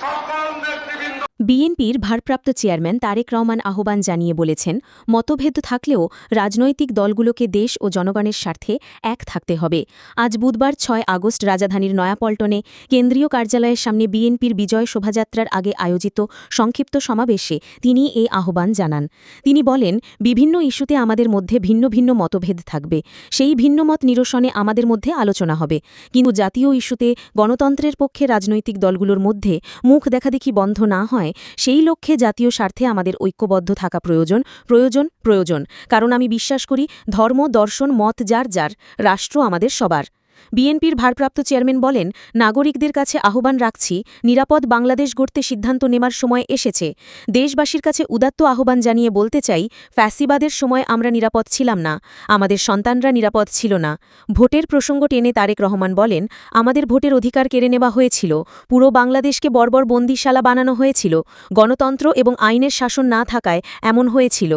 সকল নেতৃবৃন্দ বিএনপির ভারপ্রাপ্ত চেয়ারম্যান তারেক রহমান আহ্বান জানিয়ে বলেছেন, মতভেদ থাকলেও রাজনৈতিক দলগুলোকে দেশ ও জনগণের স্বার্থে এক থাকতে হবে। আজ বুধবার ছয় আগস্ট রাজধানীর নয়াপল্টনে কেন্দ্রীয় কার্যালয়ের সামনে বিএনপির বিজয় শোভাযাত্রার আগে আয়োজিত সংক্ষিপ্ত সমাবেশে তিনি এ আহ্বান জানান। তিনি বলেন, বিভিন্ন ইস্যুতে আমাদের মধ্যে ভিন্ন ভিন্ন মতভেদ থাকবে। সেই ভিন্নমত নিরসনে আমাদের মধ্যে আলোচনা হবে। কিন্তু জাতীয় ইস্যুতে গণতন্ত্রের পক্ষে রাজনৈতিক দলগুলোর মধ্যে মুখ দেখাদেখি বন্ধ না হয় সেই লক্ষ্যে জাতীয় স্বার্থে আমাদের ঐক্যবদ্ধ থাকা প্রয়োজন প্রয়োজন প্রয়োজন। কারণ আমি বিশ্বাস করি, ধর্ম, দর্শন, মত যার যার, রাষ্ট্র আমাদের সবার। বিএনপির ভারপ্রাপ্ত চেয়ারম্যান বলেন, নাগরিকদের কাছে আহ্বান রাখছি, নিরাপদ বাংলাদেশ গড়তে সিদ্ধান্ত নেবার সময় এসেছে। দেশবাসীর কাছে উদাত্ত আহ্বান জানিয়ে বলতে চাই, ফ্যাসিবাদের সময় আমরা নিরাপদ ছিলাম না, আমাদের সন্তানরা নিরাপদ ছিল না। ভোটের প্রসঙ্গ টেনে তারেক রহমান বলেন, আমাদের ভোটের অধিকার কেড়ে নেওয়া হয়েছিল, পুরো বাংলাদেশকে বর্বর বন্দিশালা বানানো হয়েছিল, গণতন্ত্র এবং আইনের শাসন না থাকায় এমন হয়েছিল।